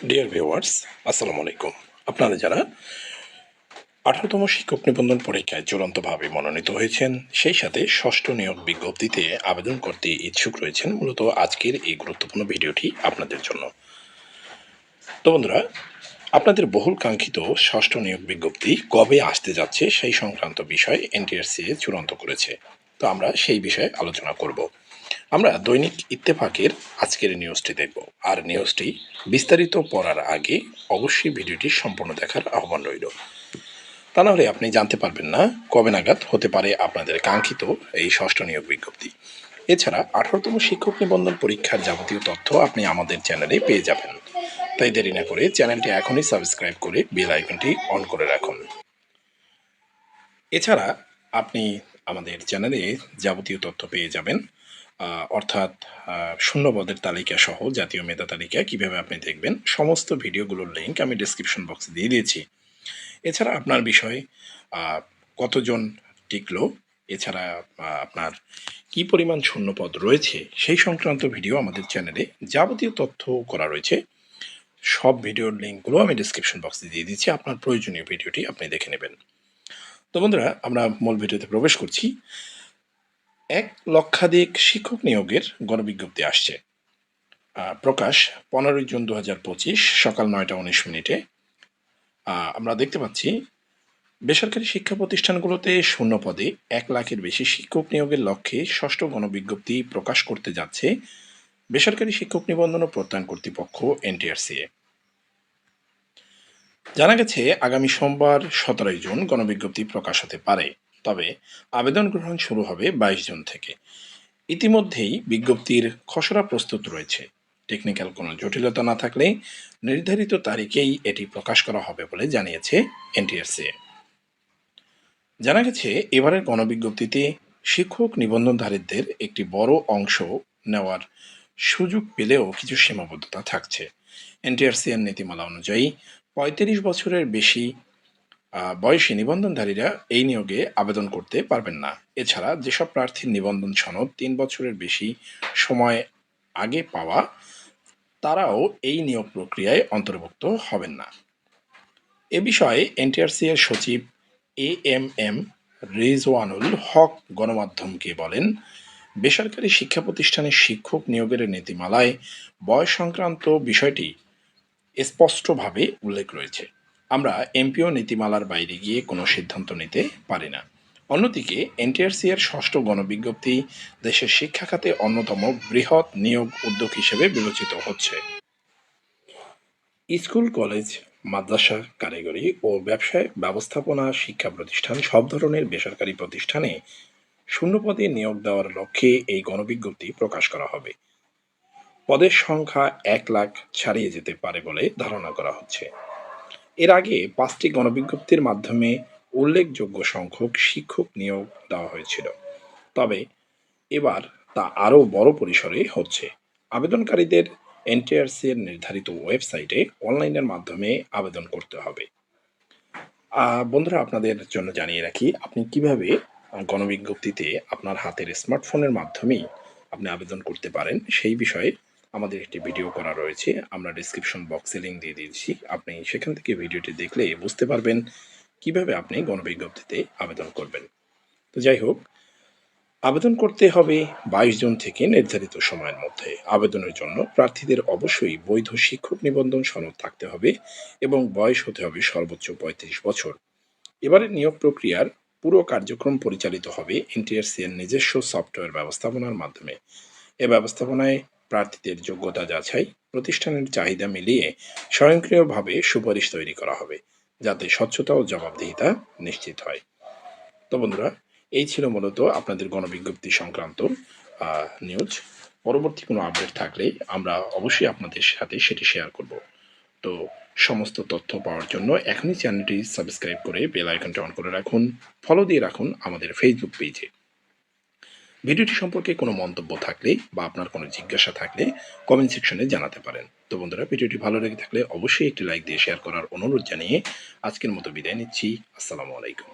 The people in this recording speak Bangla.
ডিয়ার ভিউয়ার্স আসসালামু আলাইকুম। আপনারা যারা আঠারোতম শিক্ষক নিবন্ধন পরীক্ষায় চূড়ান্তভাবে মনোনীত হয়েছেন, সেই সাথে ষষ্ঠ নিয়োগ বিজ্ঞপ্তিতে আবেদন করতে ইচ্ছুক রয়েছেন মূলত আজকের এই গুরুত্বপূর্ণ ভিডিওটি আপনাদের জন্য। তো বন্ধুরা, আপনাদের বহুল কাঙ্ক্ষিত ষষ্ঠ নিয়োগ বিজ্ঞপ্তি কবে আসতে যাচ্ছে সেই সংক্রান্ত বিষয় এনটিআরসিএ চূড়ান্ত করেছে। তো আমরা সেই বিষয়ে আলোচনা করব। আমরা দৈনিক ইত্তেফাকের আজকের নিউজটি দেখব। আর নিউজটি বিস্তারিত পড়ার আগে অবশ্যই ভিডিওটি সম্পূর্ণ দেখার আহ্বান রইল। তা নাহলে আপনি জানতে পারবেন না কবে নাগাদ হতে পারে আপনাদের কাঙ্ক্ষিত এই ষষ্ঠ নিয়োগ বিজ্ঞপ্তি। এছাড়া আঠারোতম শিক্ষক নিবন্ধন পরীক্ষার যাবতীয় তথ্য আপনি আমাদের চ্যানেলে পেয়ে যাবেন। তাই দেরি না করে চ্যানেলটি এখনই সাবস্ক্রাইব করে বেল আইকনটি অন করে রাখুন। এছাড়া আপনি আমাদের চ্যানেলে যাবতীয় তথ্য পেয়ে যাবেন। অর্থাৎ শূন্যপদের তালিকা সহ জাতীয় মেধা তালিকা কীভাবে আপনি দেখবেন, সমস্ত ভিডিওগুলোর লিঙ্ক আমি ডিসক্রিপশন বক্সে দিয়ে দিয়েছি। এছাড়া আপনার বিষয়ে কতজন টিকলো, এছাড়া আপনার কি পরিমাণ শূন্যপদ রয়েছে, সেই সংক্রান্ত ভিডিও আমাদের চ্যানেলে যাবতীয় তথ্য করা রয়েছে। সব ভিডিওর লিঙ্কগুলো আমি ডিসক্রিপশন বক্সে দিয়ে দিচ্ছি আপনার প্রয়োজনীয় ভিডিওটি আপনি দেখে নেবেন। তো বন্ধুরা, আমরা মূল ভিডিওতে প্রবেশ করছি। এক লক্ষাধিক শিক্ষক নিয়োগের গণবিজ্ঞপ্তি আসছে। প্রকাশ পনেরোই জুন দু হাজার পঁচিশ সকাল নয়টা উনিশ মিনিটে। আমরা দেখতে পাচ্ছি, বেসরকারি শিক্ষা প্রতিষ্ঠানগুলোতে শূন্য পদে এক লাখের বেশি শিক্ষক নিয়োগের লক্ষ্যে ষষ্ঠ গণবিজ্ঞপ্তি প্রকাশ করতে যাচ্ছে বেসরকারি শিক্ষক নিবন্ধন ও প্রত্যয়ন কর্তৃপক্ষ, এনটিআরসিএ। জানা গেছে, আগামী সোমবার সতেরোই জুন গণবিজ্ঞপ্তি প্রকাশ হতে পারে। তবে আবেদন গ্রহণ শুরু হবে বাইশ জুন থেকে। ইতিমধ্যেই বিজ্ঞপ্তির খসড়া প্রস্তুত রয়েছে। টেকনিক্যাল কোনো জটিলতা না থাকলে নির্ধারিত তারিখেই এটি প্রকাশ করা হবে বলে জানিয়েছে এনটিআরসিএ জানা গেছে, এবারের গণবিজ্ঞপ্তিতে শিক্ষক নিবন্ধনধারীদের একটি বড় অংশ নেওয়ার সুযোগ পেলেও কিছু সীমাবদ্ধতা থাকছে। এনটিআরসিএর নীতিমালা অনুযায়ী পঁয়ত্রিশ বছরের বেশি বয়সী নিবন্ধনধারীরা এই নিয়োগে আবেদন করতে পারবেন না। এছাড়া যেসব প্রার্থীর নিবন্ধন সনদ তিন বছরের বেশি সময় আগে পাওয়া, তারাও এই নিয়োগ প্রক্রিয়ায় অন্তর্ভুক্ত হবেন না। এ বিষয়ে এনটিআরসি এর সচিব A M M Rizwanul Haque গণমাধ্যমকে বলেন, বেসরকারি শিক্ষা প্রতিষ্ঠানের শিক্ষক নিয়োগের নীতিমালায় বয়স সংক্রান্ত বিষয়টি স্পষ্টভাবে উল্লেখ রয়েছে। আমরা এমপিও নীতিমালার বাইরে গিয়ে কোনো সিদ্ধান্ত নিতে পারি না। অন্যদিকে, এনটিআরসি এর ষষ্ঠ গণবিজ্ঞপ্তি দেশের শিক্ষা খাতে অন্যতম বৃহৎ নিয়োগ উদ্যোগ হিসেবে বিবেচিত হচ্ছে। স্কুল, কলেজ মাদ্রাসা কারিগরি ও ব্যবসায় ব্যবস্থাপনা শিক্ষা প্রতিষ্ঠান সব ধরনের বেসরকারি প্রতিষ্ঠানে শূন্যপদে নিয়োগ দেওয়ার লক্ষ্যে এই গণবিজ্ঞপ্তি প্রকাশ করা হবে। পদের সংখ্যা এক লাখ ছাড়িয়ে যেতে পারে বলে ধারণা করা হচ্ছে। এর আগে পাঁচটি গণবিজ্ঞপ্তির মাধ্যমে উল্লেখযোগ্য সংখ্যক শিক্ষক নিয়োগ দেওয়া হয়েছিল। তবে এবার তা আরও বড় পরিসরে হচ্ছে। আবেদনকারীদের এনটিআরসি এর নির্ধারিত ওয়েবসাইটে অনলাইনের মাধ্যমে আবেদন করতে হবে। বন্ধুরা, আপনাদের জন্য জানিয়ে রাখি, আপনি কীভাবে গণবিজ্ঞপ্তিতে আপনার হাতের স্মার্টফোনের মাধ্যমেই আপনি আবেদন করতে পারেন সেই বিষয়ে আমাদের একটি ভিডিও করা রয়েছে, আমরা ডিসক্রিপশন বক্সে লিঙ্ক দিয়ে দিয়েছি। আপনি সেখান থেকে ভিডিওটি দেখলে বুঝতে পারবেন কীভাবে আপনি গণবিজ্ঞপ্তিতে আবেদন করবেন। তো যাই হোক, আবেদন করতে হবে বাইশ জুন থেকে নির্ধারিত সময়ের মধ্যে। আবেদনের জন্য প্রার্থীদের অবশ্যই বৈধ শিক্ষক নিবন্ধন সনদ থাকতে হবে এবং বয়স হতে হবে সর্বোচ্চ পঁয়ত্রিশ বছর। এবারের নিয়োগ প্রক্রিয়ার পুরো কার্যক্রম পরিচালিত হবে এনটিআরসি এর নিজস্ব সফটওয়্যার ব্যবস্থাপনার মাধ্যমে। এ ব্যবস্থাপনায় প্রার্থীদের যোগ্যতা যাচাই, প্রতিষ্ঠানের চাহিদা মিলিয়ে স্বয়ংক্রিয়ভাবে সুপারিশ তৈরি করা হবে, যাতে স্বচ্ছতা ও জবাবদিহিতা নিশ্চিত হয়। তো বন্ধুরা, এই ছিল মূলত আপনাদের গণবিজ্ঞপ্তি সংক্রান্ত নিউজ পরবর্তী কোনো আপডেট থাকলে আমরা অবশ্যই আপনাদের সাথে সেটি শেয়ার করব। তো সমস্ত তথ্য পাওয়ার জন্য এখনই চ্যানেলটি সাবস্ক্রাইব করে বেল আইকনটি অন করে রাখুন ফলো দিয়ে রাখুন আমাদের ফেসবুক পেজে ভিডিওটি সম্পর্কে কোনো মন্তব্য থাকলে বা আপনার কোনো জিজ্ঞাসা থাকলে কমেন্ট সেকশনে জানাতে পারেন। তো বন্ধুরা, ভিডিওটি ভালো লেগে থাকলে অবশ্যই একটি লাইক দিয়ে শেয়ার করার অনুরোধ জানিয়ে আজকের মতো বিদায় নিচ্ছি। আসসালামু আলাইকুম।